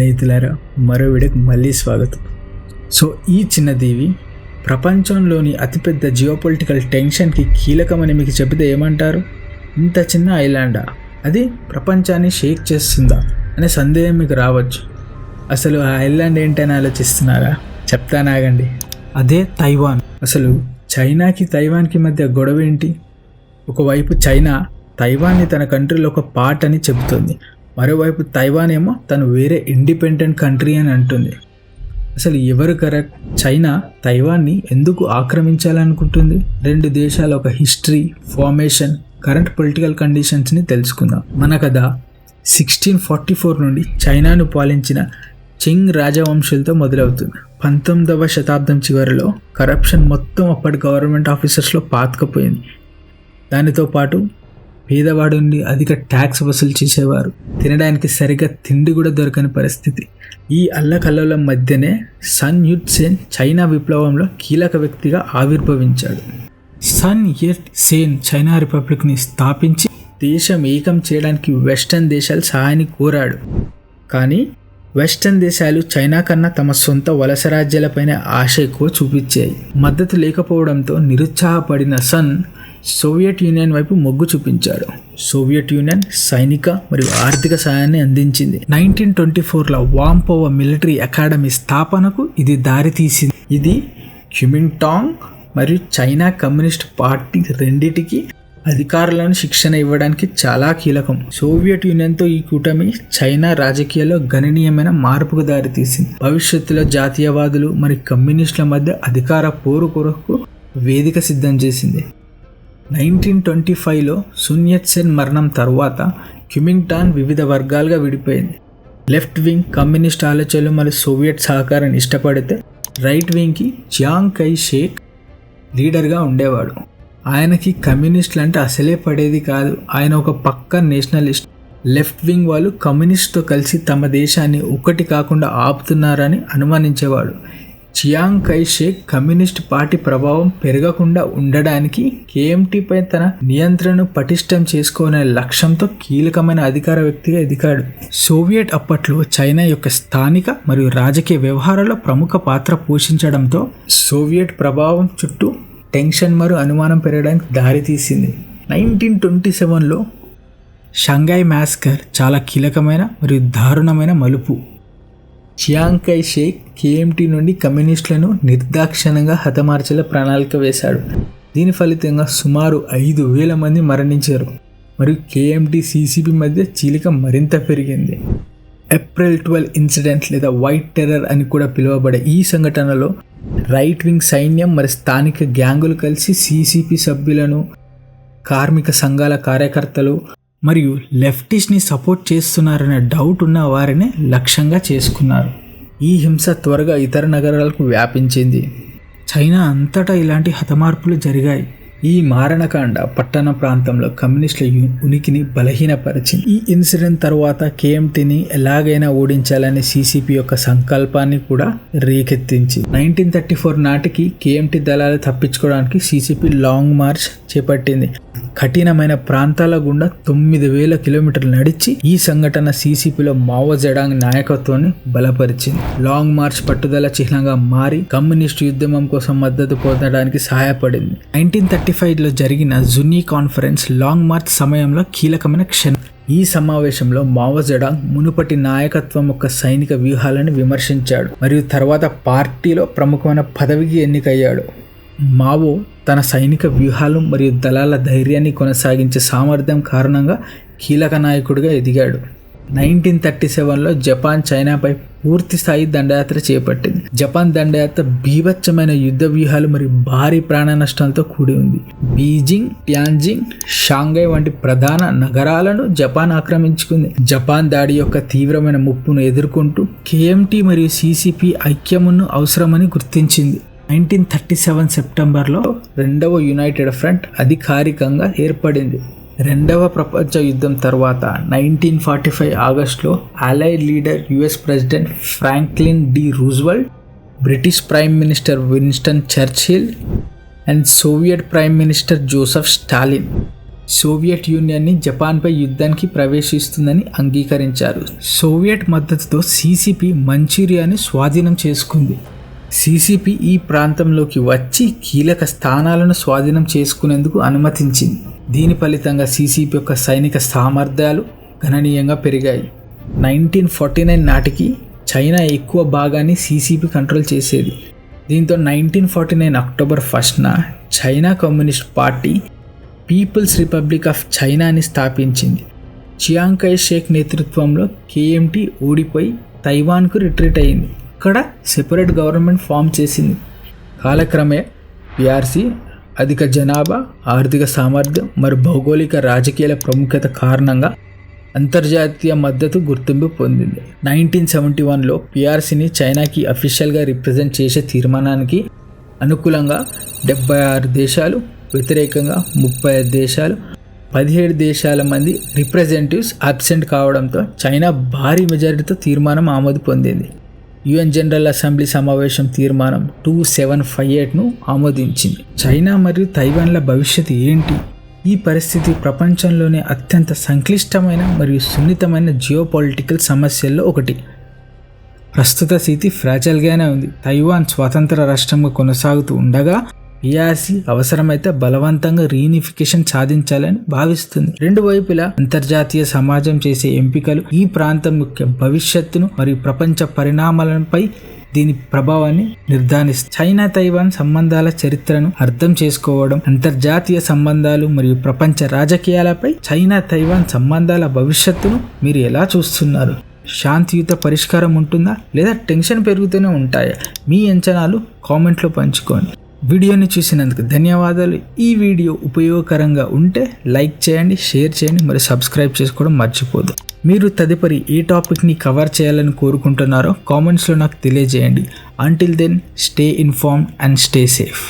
స్నేహితులారా మరో వీడియోకి మళ్ళీ స్వాగతం. సో ఈ చిన్న దీవి ప్రపంచంలోని అతిపెద్ద జియోపొలిటికల్ టెన్షన్కి కీలకమని మీకు చెబితే ఏమంటారు? ఇంత చిన్న ఐలాండా అది ప్రపంచాన్ని షేక్ చేస్తుందా అనే సందేహం మీకు రావచ్చు. అసలు ఆ ఐలాండ్ ఏంటని ఆలోచిస్తున్నారా? చెప్తానాగండి అదే తైవాన్. అసలు చైనాకి తైవాన్కి మధ్య గొడవ ఏంటి ఒకవైపు చైనా తైవాన్ని తన కంట్రీలో ఒక పార్ట్ అని చెబుతుంది. మరోవైపు తైవాన్ ఏమో తను వేరే ఇండిపెండెంట్ కంట్రీ అని అంటుంది. అసలు ఎవరు కరెక్ట్? చైనా తైవాన్ని ఎందుకు ఆక్రమించాలనుకుంటుంది? రెండు దేశాల ఒక హిస్టరీ ఫార్మేషన్ కరెంట్ పొలిటికల్ కండిషన్స్ని తెలుసుకుందాం. మన కథ సిక్స్టీన్ ఫార్టీ ఫోర్ నుండి చైనాను పాలించిన చింగ్ రాజవంశులతో మొదలవుతుంది. పంతొమ్మిదవ శతాబ్దం చివరిలో కరప్షన్ మొత్తం అప్పటి గవర్నమెంట్ ఆఫీసర్స్లో పాతకపోయింది. దానితో పాటు పేదవాడుండి అధిక ట్యాక్స్ వసూలు చేసేవారు. తినడానికి సరిగ్గా తిండి కూడా దొరకని పరిస్థితి. ఈ అల్లకల్లోలం మధ్యనే సన్ యుట్ సేన్ చైనా విప్లవంలో కీలక వ్యక్తిగా ఆవిర్భవించాడు. సన్ యట్ సేన్ చైనా రిపబ్లిక్ని స్థాపించి దేశం ఏకం చేయడానికి వెస్టర్న్ దేశాలు సహాయాన్ని కోరాడు. కానీ వెస్టర్న్ దేశాలు చైనా కన్నా తమ సొంత వలస రాజ్యాలపైన ఆశ ఎక్కువ చూపించాయి. మద్దతు లేకపోవడంతో నిరుత్సాహపడిన సన్ సోవియట్ యూనియన్ వైపు మొగ్గు చూపించాడు. సోవియట్ యూనియన్ సైనిక మరియు ఆర్థిక సహాయాన్ని అందించింది. నైన్టీన్ ట్వంటీ ఫోర్లో వాంపోవ మిలిటరీ అకాడమీ స్థాపనకు ఇది దారితీసింది ఇది క్యుమింటాంగ్ మరియు చైనా కమ్యూనిస్ట్ పార్టీ రెండిటికి అధికారులను శిక్షణ ఇవ్వడానికి చాలా కీలకం. సోవియట్ యూనియన్తో ఈ కూటమి చైనా రాజకీయాల్లో గణనీయమైన మార్పుకు దారితీసింది భవిష్యత్తులో జాతీయవాదులు మరియు కమ్యూనిస్టుల మధ్య అధికార పోరు కొరకు వేదిక సిద్ధం చేసింది. నైన్టీన్ ట్వంటీ ఫైవ్లో సున్యత్ సెన్ మరణం తర్వాత క్యుమింగ్టాన్ వివిధ వర్గాలుగా విడిపోయింది. లెఫ్ట్ వింగ్ కమ్యూనిస్ట్ ఆలోచనలు మరియు సోవియట్ సహకారాన్ని ఇష్టపడితే రైట్ వింగ్కి జియాంగ్ కై షేక్ లీడర్గా ఉండేవాడు. ఆయనకి కమ్యూనిస్టులు అంటే అసలే పడేది కాదు. ఆయన ఒక పక్క నేషనలిస్ట్. లెఫ్ట్ వింగ్ వాళ్ళు కమ్యూనిస్ట్తో కలిసి తమ దేశాన్ని ఒకటి కాకుండా ఆపుతున్నారని అనుమానించేవాడు. చియాంగ్ కైషేక్ కమ్యూనిస్ట్ పార్టీ ప్రభావం పెరగకుండా ఉండడానికి కేఎంటీపై తన నియంత్రణను పటిష్టం చేసుకోనే లక్ష్యంతో కీలకమైన అధికార వ్యక్తిగా ఎదిగాడు. సోవియట్ అప్పట్లో చైనా యొక్క స్థానిక మరియు రాజకీయ వ్యవహారాల్లో ప్రముఖ పాత్ర పోషించడంతో సోవియట్ ప్రభావం చుట్టూ టెన్షన్ మరియు అనుమానం పెరగడానికి దారితీసింది నైన్టీన్ ట్వంటీ సెవెన్లో షంఘాయ్ మ్యాస్కర్ చాలా కీలకమైన మరియు దారుణమైన మలుపు. చియాంగ్ కై షేక్ కేఎంటీ నుండి కమ్యూనిస్టులను నిర్దాక్షణంగా హతమార్చేలా ప్రణాళిక వేశాడు. దీని ఫలితంగా సుమారు ఐదు వేల మంది మరణించారు. మరియు కేఎంటీ సీసీపీ మధ్య చీలిక మరింత పెరిగింది. ఏప్రిల్ ట్వెల్వ్ ఇన్సిడెంట్ లేదా వైట్ టెర్రర్ అని కూడా పిలువబడే ఈ సంఘటనలో రైట్ వింగ్ సైన్యం మరి స్థానిక గ్యాంగులు కలిసి సీసీపీ సభ్యులను కార్మిక సంఘాల కార్యకర్తలు మరియు లెఫ్టిస్ట్ని సపోర్ట్ చేస్తున్నారనే డౌట్ ఉన్న వారిని లక్ష్యంగా చేసుకున్నారు. ఈ హింస త్వరగా ఇతర నగరాలకు వ్యాపించింది. చైనా అంతటా ఇలాంటి హతమార్పులు జరిగాయి. ఈ మారణకాండ పట్టణ ప్రాంతంలో కమ్యూనిస్టుల ఉనికిని బలహీనపరిచింది. ఈ ఇన్సిడెంట్ తర్వాత కేఎంటీని ఎలాగైనా ఓడించాలనే సీసీపీ యొక్క సంకల్పాన్ని కూడా రేకెత్తించి నైన్టీన్ థర్టీ ఫోర్ నాటికి కేఎంటీ దళాలు తప్పించుకోవడానికి సీసీపీ లాంగ్ మార్చ్ చేపట్టింది. కఠినమైన ప్రాంతాల గుండా తొమ్మిది వేల కిలోమీటర్లు నడిచి ఈ సంఘటన సీసీపీలో మావో జడాంగ్ నాయకత్వాన్ని బలపరిచింది. లాంగ్ మార్చ్ పట్టుదల చిహ్నంగా మారి కమ్యూనిస్ట్ ఉద్యమం కోసం మద్దతు పొందడానికి సహాయపడింది. నైన్టీన్ థర్టీ ఫైవ్లో జరిగిన జునీ కాన్ఫరెన్స్ లాంగ్ మార్చ్ సమయంలో కీలకమైన క్షణం. ఈ సమావేశంలో మావజడాంగ్ మునుపటి నాయకత్వం యొక్క సైనిక వ్యూహాలను విమర్శించాడు మరియు తర్వాత పార్టీలో ప్రముఖమైన పదవికి ఎన్నికయ్యాడు. మావో తన సైనిక వ్యూహాలు మరియు దళాల ధైర్యాన్ని కొనసాగించే సామర్థ్యం కారణంగా కీలక నాయకుడిగా ఎదిగాడు. నైన్టీన్ థర్టీ సెవెన్లో జపాన్ చైనాపై పూర్తి స్థాయి దండయాత్ర చేపట్టింది. జపాన్ దండయాత్ర బీభత్సమైన యుద్ధ వ్యూహాలు మరియు భారీ ప్రాణ నష్టాలతో కూడి ఉంది. బీజింగ్ ట్యాంజింగ్ షాంఘై వంటి ప్రధాన నగరాలను జపాన్ ఆక్రమించుకుంది. జపాన్ దాడి యొక్క తీవ్రమైన ముప్పును ఎదుర్కొంటూ కేఎంటీ మరియు సీసీపీ ఐక్యమును అవసరమని గుర్తించింది. నైన్టీన్ థర్టీ సెవెన్ సెప్టెంబర్లో రెండవ యునైటెడ్ ఫ్రంట్ అధికారికంగా ఏర్పడింది. రెండవ ప్రపంచ యుద్ధం తర్వాత నైన్టీన్ ఫార్టీ ఫైవ్ ఆగస్టులో Allied leader US president Franklin D Roosevelt British prime minister Winston Churchill and Soviet prime minister Joseph Stalin. Soviet యూనియన్ని జపాన్పై యుద్ధానికి ప్రవేశిస్తుందని అంగీకరించారు. సోవియట్ మద్దతుతో సీసీపీ మంచూరియాని స్వాధీనం చేసుకుంది. సీసీపీ ఈ ప్రాంతంలోకి వచ్చి కీలక స్థానాలను స్వాధీనం చేసుకునేందుకు అనుమతించింది. దీని ఫలితంగా సీసీపీ యొక్క సైనిక సామర్థ్యాలు గణనీయంగా పెరిగాయి. నైన్టీన్ ఫార్టీ నైన్ నాటికి చైనా ఎక్కువ భాగాన్ని సీసీపీ కంట్రోల్ చేసేది. దీంతో nineteen forty nine October ఫస్ట్న China communist party people's republic of చైనాని స్థాపించింది. చియాంకై షేక్ నేతృత్వంలో కేఎంటీ ఓడిపోయి తైవాన్కు రిట్రీట్ అయింది. ఇక్కడ సెపరేట్ గవర్నమెంట్ ఫామ్ చేసింది. కాలక్రమే పిఆర్సీ అధిక జనాభా ఆర్థిక సామర్థ్యం మరియు భౌగోళిక రాజకీయాల ప్రాముఖ్యత కారణంగా అంతర్జాతీయ మద్దతు గుర్తింపు పొందింది. నైన్టీన్ సెవెంటీ వన్లో పిఆర్సీని చైనాకి అఫీషియల్గా రిప్రజెంట్ చేసే తీర్మానానికి అనుకూలంగా డెబ్బై ఆరు దేశాలు వ్యతిరేకంగా ముప్పై ఐదు దేశాలు పదిహేడు దేశాల మంది రిప్రజెంటేటివ్స్ అబ్సెంట్ కావడంతో చైనా భారీ మెజారిటీతో తీర్మానం ఆమోదు పొందింది. యుఎన్ జనరల్ అసెంబ్లీ సమావేశం తీర్మానం టూ సెవెన్ ఫైవ్ ఎయిట్ను ఆమోదించింది. చైనా మరియు తైవాన్ల భవిష్యత్తు ఏంటి? ఈ పరిస్థితి ప్రపంచంలోనే అత్యంత సంక్లిష్టమైన మరియు సున్నితమైన జియోపాలిటికల్ సమస్యల్లో ఒకటి. ప్రస్తుత స్థితి ఫ్రాచల్గానే ఉంది. తైవాన్ స్వతంత్ర రాష్ట్రంగా కొనసాగుతూ ఉండగా పిఆర్సీ అవసరమైతే బలవంతంగా రీయూనిఫికేషన్ సాధించాలని భావిస్తుంది. రెండు వైపులా అంతర్జాతీయ సమాజం చేసే ఎంపికలు ఈ ప్రాంతం యొక్క భవిష్యత్తును మరియు ప్రపంచ పరిణామాలపై దీని ప్రభావాన్ని నిర్ధారిస్తుంది చైనా తైవాన్ సంబంధాల చరిత్రను అర్థం చేసుకోవడం అంతర్జాతీయ సంబంధాలు మరియు ప్రపంచ రాజకీయాలపై చైనా తైవాన్ సంబంధాల భవిష్యత్తును మీరు ఎలా చూస్తున్నారు? శాంతియుత పరిష్కారం ఉంటుందా లేదా టెన్షన్ పెరుగుతూనే ఉంటాయా? మీ అంచనాలు కామెంట్లో పంచుకోండి. వీడియోని చూసినందుకు ధన్యవాదాలు. ఈ వీడియో ఉపయోగకరంగా ఉంటే లైక్ చేయండి షేర్ చేయండి మరి సబ్స్క్రైబ్ చేసుకోవడం మర్చిపోదు. మీరు తదుపరి ఏ టాపిక్ని కవర్ చేయాలని కోరుకుంటున్నారో కామెంట్స్లో నాకు తెలియజేయండి. Until then stay inform and stay safe